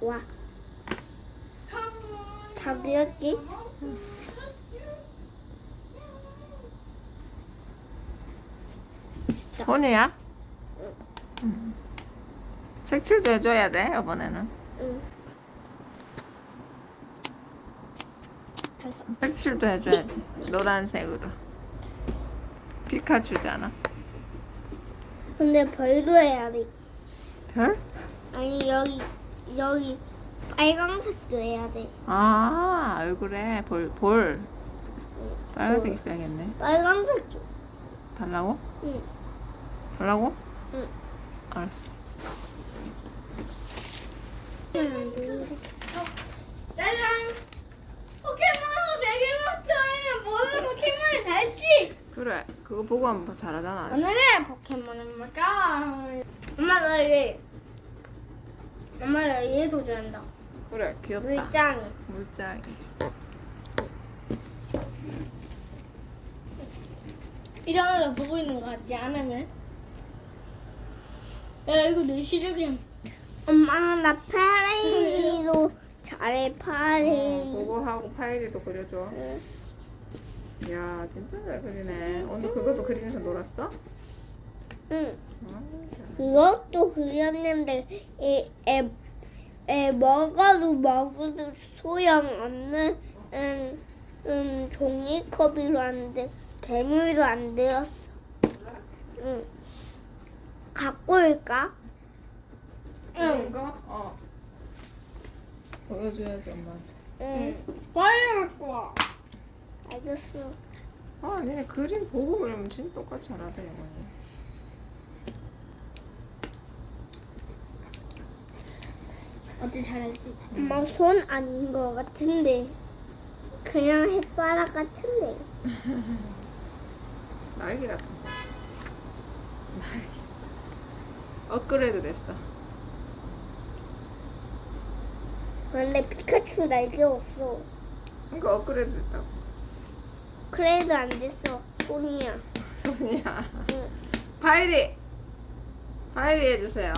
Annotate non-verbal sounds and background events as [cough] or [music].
좋아. 다 그렸지? 손이야? 응. 색칠도 해줘야 돼 이번에는. 응. 색칠도 해줘야 돼. 노란색으로. 피카츄잖아. 근데 별도 해야 돼. 별? 아니 여기 여기 빨강색도 해야 돼. 아 얼굴에 볼 볼. 빨간색 있어야겠네. 빨강색도. 달라고? 응. 달라고? 응. 알았어. 짜잔! 포켓몬 베개몬스터에는 모든 포켓몬이 다 있지! 그래. 그거 보고 한번 잘하잖아. 오늘의 포켓몬은 뭘까? 엄마 나 얘. 엄마 나얘 도전한다. 그래. 귀엽다. 물장이. 물장이. 이런 거 보고 있는 거 같지 않으면? 야 이거 내 실력이야. 엄마 나 파레이도 잘해 어, 파레이. 그거 하고 파일이도 그려줘. 야 진짜 잘 그리네. 오늘 그것도 그리면서 놀았어? 응. 아, 그것도 그렸는데 에, 에, 에 먹어도 먹어도 소용없는 음, 음, 종이컵으로 하는데 괴물도 안 들었어. 응. 갖고 올까? 그런 거? 어. 보여줘야지 엄마한테. 응. 빨리 갖고 와. 알겠어. 아, 니네 그림 보고 그리면 진짜 똑같이 잘하대, 영원히. 어떻게 잘할지. 엄마 손 아닌 것 같은데. 그냥 햇바닥 같은데. [laughs] 날개 같은 거. 날개. 업그레이드 됐어. 그런데 피카츄 날개 없어. 이거 업그레이드 됐다고. 그래도 안 됐어. 손이야. 손이야. [laughs] 응. 파이리! 파이리 해주세요.